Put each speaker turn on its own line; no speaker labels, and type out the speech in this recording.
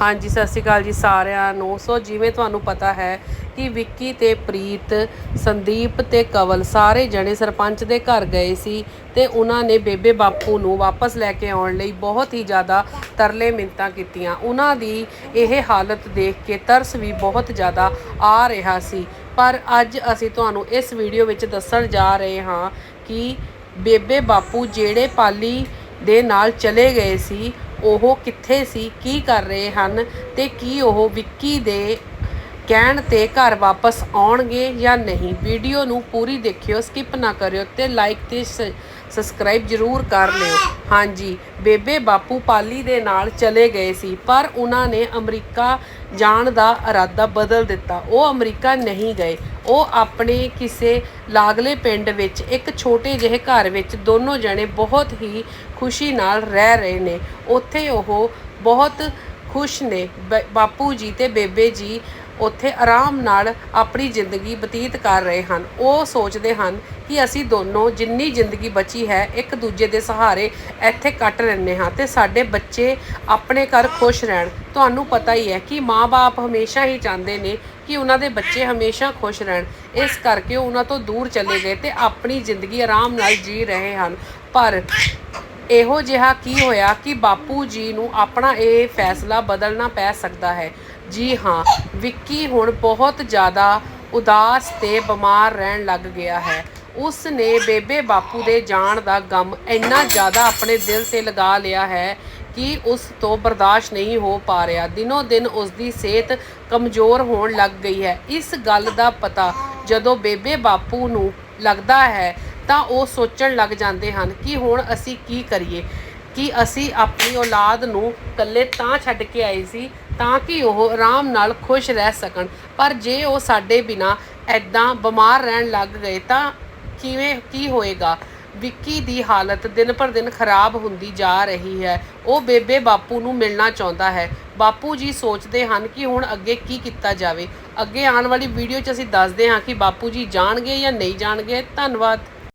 ਹਾਂਜੀ, ਸਤਿ ਸ਼੍ਰੀ ਅਕਾਲ ਜੀ ਸਾਰਿਆਂ ਨੂੰ। ਸੋ ਜਿਵੇਂ ਤੁਹਾਨੂੰ ਪਤਾ ਹੈ ਕਿ ਵਿੱਕੀ ਤੇ ਪ੍ਰੀਤ, ਸੰਦੀਪ ਤੇ ਕਵਲ ਸਾਰੇ ਜਣੇ ਸਰਪੰਚ ਦੇ ਘਰ ਗਏ ਸੀ ਤੇ ਉਹਨਾਂ ਨੇ ਬੇਬੇ ਬਾਪੂ ਨੂੰ ਵਾਪਸ ਲੈ ਕੇ ਆਉਣ ਲਈ ਬਹੁਤ ਹੀ ਜ਼ਿਆਦਾ ਤਰਲੇ ਮਿੰਤਾਂ ਕੀਤੀਆਂ। ਉਹਨਾਂ ਦੀ ਇਹ ਹਾਲਤ ਦੇਖ ਕੇ ਤਰਸ ਵੀ ਬਹੁਤ ਜ਼ਿਆਦਾ ਆ ਰਿਹਾ ਸੀ। ਪਰ ਅੱਜ ਅਸੀਂ ਤੁਹਾਨੂੰ ਇਸ ਵੀਡੀਓ ਵਿੱਚ ਦੱਸਣ ਜਾ ਰਹੇ ਹਾਂ ਕਿ ਬੇਬੇ ਬਾਪੂ ਜਿਹੜੇ ਪਾਲੀ ਦੇ ਨਾਲ ਚਲੇ ਗਏ ਸੀ, ਉਹ ਕਿੱਥੇ ਸੀ, ਕੀ ਕਰ ਰਹੇ ਹਨ ਤੇ ਕੀ ਉਹ ਵਿੱਕੀ ਦੇ ਕਹਿਣ ਤੇ ਘਰ ਵਾਪਸ ਆਉਣਗੇ ਜਾਂ ਨਹੀਂ। ਵੀਡੀਓ ਨੂੰ ਪੂਰੀ ਦੇਖਿਓ, ਸਕਿਪ ਨਾ ਕਰਿਓ ਤੇ ਲਾਈਕ ਤੇ ਸਬਸਕ੍ਰਾਈਬ ਜਰੂਰ ਕਰ ਲਿਓ। ਹਾਂਜੀ, ਬੇਬੇ ਬਾਪੂ ਪਾਲੀ ਦੇ ਨਾਲ ਚਲੇ ਗਏ ਸੀ, ਪਰ ਉਹਨਾਂ ਨੇ ਅਮਰੀਕਾ ਜਾਣ ਦਾ ਇਰਾਦਾ ਬਦਲ ਦਿੱਤਾ। ਉਹ ਅਮਰੀਕਾ ਨਹੀਂ ਗਏ। ਉਹ ਆਪਣੇ ਕਿਸੇ ਲਾਗਲੇ ਪਿੰਡ ਵਿੱਚ, ਇੱਕ ਛੋਟੇ ਜਿਹੇ ਘਰ ਵਿੱਚ ਦੋਨੋਂ ਜਣੇ ਬਹੁਤ ਹੀ ਖੁਸ਼ੀ ਨਾਲ ਰਹਿ ਰਹੇ ਨੇ। ਉੱਥੇ ਉਹ ਬਹੁਤ ਖੁਸ਼ ਨੇ। ਬ- ਬਾਪੂ ਜੀ ਤੇ ਬੇਬੇ ਜੀ ਉੱਥੇ ਆਰਾਮ ਨਾਲ ਆਪਣੀ ਜ਼ਿੰਦਗੀ ਬਤੀਤ ਕਰ ਰਹੇ ਹਨ। ਉਹ ਸੋਚਦੇ ਹਨ ਕਿ ਅਸੀਂ ਦੋਨੋਂ ਜਿੰਨੀ ਜ਼ਿੰਦਗੀ ਬਚੀ ਹੈ, ਇੱਕ ਦੂਜੇ ਦੇ ਸਹਾਰੇ ਇੱਥੇ ਕੱਟ ਲੈਂਦੇ ਹਾਂ ਤੇ ਸਾਡੇ ਬੱਚੇ ਆਪਣੇ ਘਰ ਖੁਸ਼ ਰਹਿਣ। ਤੁਹਾਨੂੰ ਪਤਾ ਹੀ ਹੈ ਕਿ ਮਾਪੇ ਹਮੇਸ਼ਾ ਹੀ ਚਾਹੁੰਦੇ ਨੇ ਕਿ ਉਹਨਾਂ ਦੇ ਬੱਚੇ ਹਮੇਸ਼ਾ ਖੁਸ਼ ਰਹਿਣ। ਇਸ ਕਰਕੇ ਉਹਨਾਂ ਤੋਂ ਦੂਰ ਚਲੇ ਗਏ ਤੇ ਆਪਣੀ ਜ਼ਿੰਦਗੀ ਆਰਾਮ ਨਾਲ ਜੀ ਰਹੇ ਹਨ। ਪਰ ਇਹੋ ਜਿਹਾ ਕੀ ਹੋਇਆ ਕਿ ਬਾਪੂ ਜੀ ਨੂੰ ਆਪਣਾ ਇਹ ਫੈਸਲਾ ਬਦਲਣਾ ਪੈ ਸਕਦਾ ਹੈ? ਜੀ ਹਾਂ, ਵਿੱਕੀ ਹੁਣ ਬਹੁਤ ਜ਼ਿਆਦਾ ਉਦਾਸ ਤੇ ਬਿਮਾਰ ਰਹਿਣ ਲੱਗ ਗਿਆ ਹੈ। ਉਸ ਨੇ ਬੇਬੇ ਬਾਪੂ ਦੇ ਜਾਣ ਦਾ ਗਮ ਇੰਨਾ ਜ਼ਿਆਦਾ ਆਪਣੇ ਦਿਲ ਤੇ ਲਗਾ ਲਿਆ ਹੈ ਕਿ ਉਸ ਤੋਂ ਬਰਦਾਸ਼ਤ ਨਹੀਂ ਹੋ ਪਾ ਰਿਹਾ। ਦਿਨੋ ਦਿਨ ਉਸ ਦੀ ਸਿਹਤ ਕਮਜ਼ੋਰ ਹੋਣ ਲੱਗ ਗਈ ਹੈ। ਇਸ ਗੱਲ ਦਾ ਪਤਾ ਜਦੋਂ ਬੇਬੇ ਬਾਪੂ ਨੂੰ ਲੱਗਦਾ ਹੈ ਤਾਂ ਉਹ ਸੋਚਣ ਲੱਗ ਜਾਂਦੇ ਹਨ ਕਿ ਹੁਣ ਅਸੀਂ ਕੀ ਕਰੀਏ? ਕਿ ਅਸੀਂ ਆਪਣੀ ਔਲਾਦ ਨੂੰ ਇਕੱਲੇ ਤਾਂ ਛੱਡ ਕੇ ਆਏ ਸੀ ਤਾਂ ਕਿ ਉਹ ਆਰਾਮ ਨਾਲ ਖੁਸ਼ ਰਹਿ ਸਕਣ। ਪਰ ਜੇ ਉਹ ਸਾਡੇ ਬਿਨਾ ਐਦਾਂ ਬਿਮਾਰ ਰਹਿਣ ਲੱਗ ਗਏ ਤਾਂ ਕਿਵੇਂ, ਕੀ ਹੋਏਗਾ? ਵਿੱਕੀ ਦੀ ਹਾਲਤ ਦਿਨ ਪਰ ਦਿਨ ਖਰਾਬ ਹੁੰਦੀ ਜਾ ਰਹੀ ਹੈ। ਉਹ ਬੇਬੇ ਬਾਪੂ ਨੂੰ ਮਿਲਣਾ ਚਾਹੁੰਦਾ ਹੈ। ਬਾਪੂ ਜੀ ਸੋਚਦੇ ਹਨ ਕਿ ਹੁਣ ਅੱਗੇ ਕੀ ਕੀਤਾ ਜਾਵੇ। ਅੱਗੇ ਆਉਣ ਵਾਲੀ ਵੀਡੀਓ 'ਚ ਅਸੀਂ ਦੱਸਦੇ ਹਾਂ ਕਿ ਬਾਪੂ ਜੀ ਜਾਣਗੇ ਜਾਂ ਨਹੀਂ ਜਾਣਗੇ। ਧੰਨਵਾਦ।